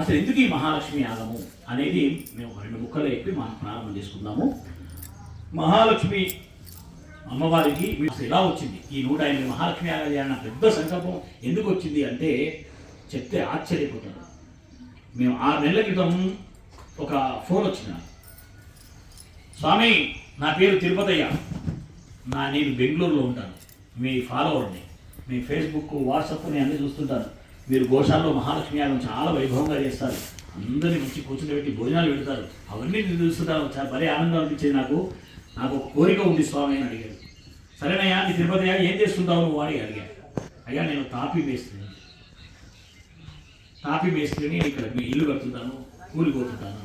అసలు ఎందుకు ఈ మహాలక్ష్మి యాగము అనేది మేము రెండు ముక్కలు చెప్పి మనం ప్రారంభం చేసుకుందాము. మహాలక్ష్మి అమ్మవారికి మీకు ఎలా వచ్చింది? ఈ నూట ఎనిమిది మహాలక్ష్మి యాగం చేయాలన్న పెద్ద సంకల్పం ఎందుకు వచ్చింది అంటే చెప్తే ఆశ్చర్యపోతాడు మేము ఆరు నెలల క్రితం ఒక ఫోన్ వచ్చింది నాకు. స్వామి నా పేరు తిరుపతయ్య. నా నేను బెంగళూరులో ఉంటాను. మీ ఫాలోవర్ని మీ ఫేస్బుక్ వాట్సాప్ నేను అన్నీ చూస్తుంటాను. మీరు గోశాలలో మహాలక్ష్మి యాగం చాలా వైభవంగా చేస్తారు. అందరినీ మంచి కూర్చుండబెట్టి భోజనాలు పెడతారు. అవన్నీ నేను చూస్తుంటాను చాలా భలే ఆనందం అనిపించేది నాకు. నాకు ఒక కోరిక ఉంది స్వామి అని అడిగాడు సరేనయ్యా నీ తిరుపతి ఏం చేస్తుంటావు నువ్వు అని అడిగాడు అయ్యా నేను తాపీ మేస్త్రిని. తాపీ మేస్త్రిని ఇక్కడ మీ ఇల్లు కడుతుంటాను కూలిపోతుంటాను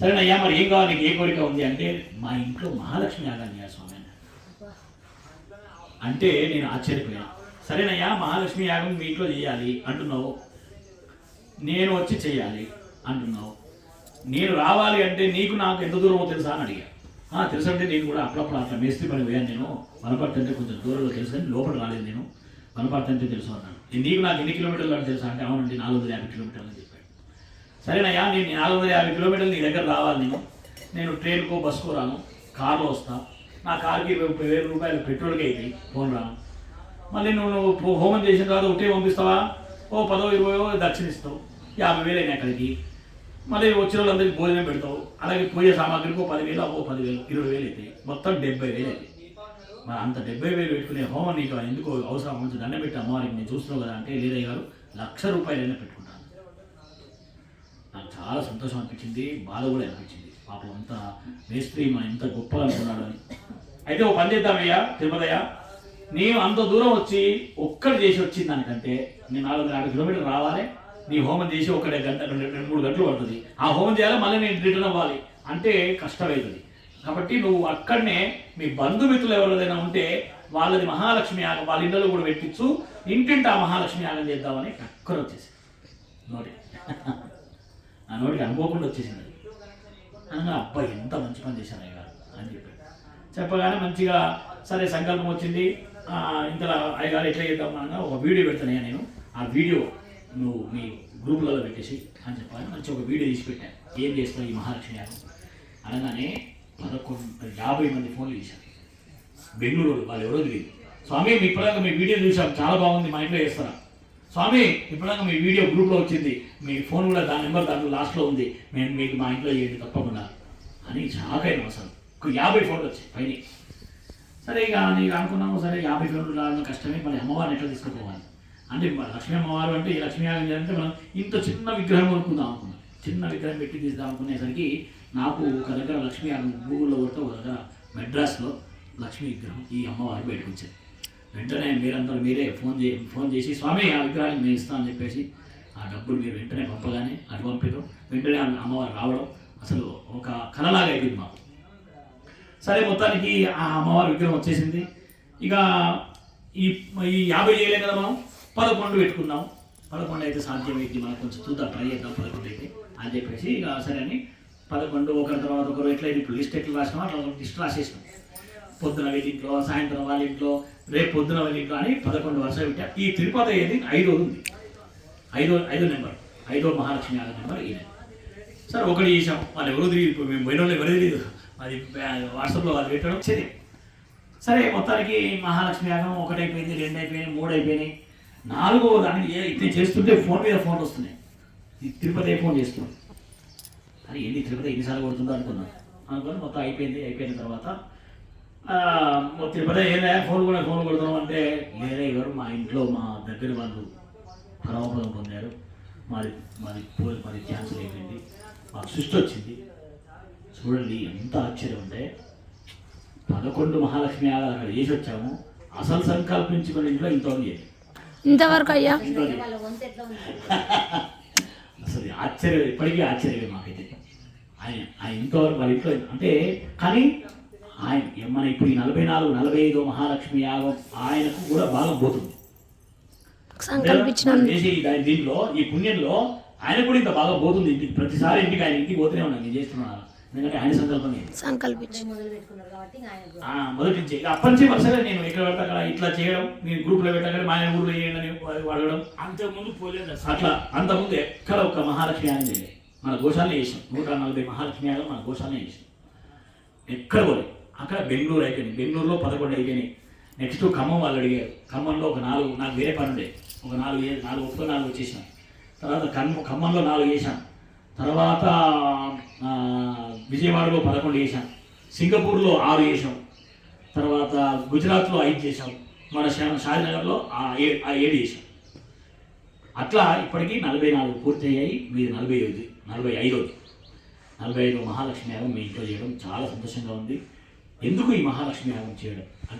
సరేనయ్యా మరి ఏం కావాలి? నీకు ఏ కోరిక ఉంది అంటే మా ఇంట్లో మహాలక్ష్మి యాగాన్ని స్వామి అంటే నేను ఆశ్చర్యపోయాను. సరేనయ్యా మహాలక్ష్మి యాగం మీ ఇంట్లో చేయాలి అంటున్నావు. నేను వచ్చి చేయాలి అంటున్నావు. నేను రావాలి అంటే నీకు నాకు ఎంత దూరమో తెలుసా అని అడిగా. తెలుసు అంటే నేను కూడా అప్పుడప్పుడు అట్లా మేస్త్రి పని పోయాను నేను. వనపర్తి అంటే కొంచెం దూరంలో తెలుసు కానీ లోపల రాలేదు నేను. వనపర్తి అంటే తెలుసు అన్నాను నీకు నాకు ఎన్ని కిలోమీటర్లు అని తెలుసా అంటే అవునండి నాలుగు వందల యాభై కిలోమీటర్లు అని చెప్పాడు. సరేనయ్యా నేను నాలుగు వందల యాభై కిలోమీటర్లు నీ దగ్గర రావాలి నేను. నేను ట్రైన్కో బస్కో రాను. కార్లో వస్తా. నా కార్కి ముప్పై వేల రూపాయలు పెట్రోల్కి అవుతాయి ఫోన్ రాను. మళ్ళీ నువ్వు నువ్వు పో- హోమం చేసిన తర్వాత ఒకటే పంపిస్తావా? ఓ పదో ఇరవయో దక్షిణిస్తావు. యాభై వేలు అయినా అక్కడికి. మళ్ళీ వచ్చిన వాళ్ళందరికీ భోజనం పెడతావు. అలాగే పూజ సామాగ్రికి ఓ పదివేలు ఓ పదివేలు ఇరవై వేలు అవుతాయి మొత్తం డెబ్బై వేలు అవుతాయి మరి అంత డెబ్బై వేలు పెట్టుకునే హోమం నీకు ఎందుకు అవసరం మంచి దండ పెట్టి అమ్మవారికి నేను చూస్తున్నావు కదా అంటే లేదయ్య గారు లక్ష రూపాయలైనా పెట్టుకుంటాను. నాకు చాలా సంతోషం అనిపించింది బాధ కూడా అనిపించింది. పాపం అంత మేస్త్రి మన ఇంత గొప్పగా అనుకున్నాడు అని. అయితే ఓ పని చేద్దామయ్యా తిరుపతయ్య. నేను అంత దూరం వచ్చి ఒక్కడు చేసి వచ్చింది దానికంటే నేను నాలుగు వందల యాభై కిలోమీటర్లు రావాలి. నీ హోమం చేసి ఒక గంట రెండు రెండు మూడు గంటలు పడుతుంది. ఆ హోమం చేయాలి మళ్ళీ నేను రిటర్న్ అవ్వాలి. అంటే కష్టమవుతుంది కాబట్టి నువ్వు అక్కడనే మీ బంధుమిత్రులు ఎవరిదైనా ఉంటే వాళ్ళది మహాలక్ష్మి యాగం వాళ్ళ ఇళ్ళలో కూడా పెట్టించు. ఇంటింటి ఆ మహాలక్ష్మి యాగం చేద్దామని టక్కన వచ్చేసి నోటి. ఆ నోటికి అనుకోకుండా వచ్చేసింది. అనగా అబ్బాయి ఎంత మంచి పని చేశాను అయ్యగారు అని చెప్పాడు. చెప్పగానే మంచిగా సరే సంకల్పం వచ్చింది. ఇంత ఇంతలో అయ్యగారు ఎట్లా చేద్దాం అనగా ఒక వీడియో పెడతానయ్యా నేను. ఆ వీడియో నువ్వు మీ గ్రూపులలో పెట్టేసి అని చెప్పాలి. మంచి ఒక వీడియో తీసి పెట్టాను ఏం చేస్తావు ఈ మహాలక్ష్మి గారు అనగానే పదకొండు యాభై మంది ఫోన్లు చేశారు బెంగళూరు వాళ్ళు ఎవరో తెలియదు. స్వామి మీ ఇప్పటిదాకా మీ వీడియో చూసాం. చాలా బాగుంది. మా ఇంట్లో చేస్తారా? స్వామి ఇప్పటిదాకా మీ వీడియో గ్రూప్లో వచ్చింది. మీ ఫోన్ కూడా దాని నెంబర్ దాంట్లో లాస్ట్లో ఉంది. మేము మీకు మా ఇంట్లో చేయండి తప్పకుండా అని షాక్ అయినాం అసలు ఒక యాభై ఫోన్లు వచ్చాయి పైన. సరే ఇక నీకు అనుకున్నాము సరే యాభై కిలోమీటర్లు రావడం కష్టమే మన అమ్మవారిని ఎట్లా తీసుకుపోవాలి? అంటే మరి లక్ష్మీ అమ్మవారు అంటే ఈ లక్ష్మీ యాగం చేయాలంటే మనం ఇంత చిన్న విగ్రహం కొనుక్కుందాం అనుకున్నాం. చిన్న విగ్రహం పెట్టి తీద్దాం అనుకునేసరికి నాకు ఒక దగ్గర లక్ష్మీ యాగం గూగుల్లో కొడితే ఒక దగ్గర మెడ్రాస్లో లక్ష్మీ విగ్రహం ఈ అమ్మవారు బయటకు వచ్చాయి వెంటనే మీరందరూ మీరే ఫోన్ చే ఫోన్ చేసి స్వామి ఆ విగ్రహాన్ని మేము ఇస్తామని చెప్పేసి ఆ డబ్బులు మీరు వెంటనే పంపగానే అటు పంపించడం వెంటనే అమ్మవారు రావడం అసలు ఒక కళలాగా అయిపోయింది మాకు. సరే మొత్తానికి ఆ అమ్మవారి విగ్రహం వచ్చేసింది. ఇక ఈ ఈ యాభై చేయలేం కదా మనం? పదకొండు పెట్టుకున్నాం. పదకొండు అయితే సాధ్యమైంది. మనం కొంచెం చూద్దాం ట్రై చేద్దాం పదకొండు అయితే. అని చెప్పేసి ఇక సరే అని పదకొండు ఒకరి తర్వాత ఒకరు ఎట్లయితే ఇప్పుడు లిస్ట్ ఎట్లా రాసినామో అట్లా లిస్ట్ రాసేసినాం. పొద్దున వీళ్ళింట్లో సాయంత్రం వాళ్ళ ఇంట్లో రేపు పొద్దున వాళ్ళ ఇంట్లో అని పదకొండు వరుస పెట్టా. ఈ తిరుపతి అయ్యేది ఐదో ఉంది. ఐదో ఐదో నెంబర్. ఐదో మహాలక్ష్మి యాగం నెంబర్ ఈయన సరే ఒకటి చేసాం వాళ్ళు ఎవరు తిరిగి మేము పోయిన వాళ్ళు ఎవరు తెలియదు. అది వాట్సాప్లో వాళ్ళు పెట్టడం సరే. సరే మొత్తానికి మహాలక్ష్మి యాగం ఒకటి అయిపోయింది రెండు అయిపోయినాయి మూడు అయిపోయినాయి నాలుగో దాన్ని ఏ- ఇట్లా చేస్తుంటే ఫోన్ మీద ఫోన్ వస్తున్నాయి. తిరుపతి ఫోన్ చేస్తున్నాం. అని ఎన్ని తిరుపతి ఎన్నిసార్లు కొడుతుందో అనుకున్నాను అనుకుని మొత్తం అయిపోయింది అయిపోయిన తర్వాత తిరుపతి ఏదా ఫోన్ కూడా ఫోన్ కొడుతున్నాం అంటే లేదే ఎవరు మా ఇంట్లో మా దగ్గర వాళ్ళు పరమపదం పొందారు. మాది మాది పోయి మాది క్యాన్సర్ అయిపోయింది. మాకు సృష్టి వచ్చింది. చూడండి ఎంత ఆశ్చర్యం అంటే పదకొండు మహాలక్ష్మి అక్కడ చేసి వచ్చాము. అసలు సంకల్పించుకుని ఇంట్లో ఇంతవరకు. ఇంతవరకు అయ్యా? అసలు ఆశ్చర్యం ఇప్పటికీ ఆశ్చర్యమే మాకైతే. ఆయన ఆయన ఇంతవరకు వాళ్ళ ఇంట్లో అంటే కానీ ఆయన మన ఇప్పుడు ఈ నలభై నాలుగు నలభై ఐదో మహాలక్ష్మి యాగం ఆయనకు కూడా బాగా పోతుంది. చేసే దీంట్లో ఈ పుణ్యంలో ఆయన కూడా ఇంత బాగా పోతుంది. ఇంటికి ప్రతిసారి ఇంటికి ఆయన ఇంటికి పోతూనే ఉన్నాను నేను చేస్తున్నాను. ఎందుకంటే ఆయన సంకల్పమే సంకల్పించి మొదటి నుంచి ఇక అప్పటి నుంచి వరుసగా నేను ఇక్కడ పడితే అక్కడ ఇట్లా చేయడం నేను గ్రూప్లో పెట్టగానే మా ఆయన ఊర్లో చేయండి అని అడగడం అంతకుముందు పోలేదు అసలు. అట్లా అంతకుముందు ఎక్కడ ఒక మహాలక్ష్మి యాగం చేయలేదు మన గోశాలనే చేసాం. నూట నలభై మహాలక్ష్మి యాగం మన గోశాలనే చేసాం. ఎక్కడ పోలేదు అక్కడ బెంగళూరు అయిపోయింది బెంగళూరులో పదకొండు అయిపోయినాయి. నెక్స్ట్ ఖమ్మం వాళ్ళు అడిగారు. ఖమ్మంలో ఒక నాలుగు నాకు వేరే పని ఉండే. ఒక నాలుగు నాలుగు ఒక్క నాలుగు వచ్చేసాం. తర్వాత ఖమ్మం ఖమ్మంలో నాలుగు చేశాం తర్వాత విజయవాడలో పదకొండు చేశాం. సింగపూర్లో ఆరు చేసాం తర్వాత గుజరాత్లో ఐదు చేసాం మన షా- షాదీనగర్లో ఆ ఆ ఏడు చేసాం అట్లా ఇప్పటికీ నలభై నాలుగు పూర్తి అయ్యాయి మీది నలభై ఐదు నలభై ఐదోది. నలభై ఐదు మహాలక్ష్మి యాగం మీ ఇంట్లో చేయడం చాలా సంతోషంగా ఉంది. ఎందుకు ఈ మహాలక్ష్మి యాగం చేయడం?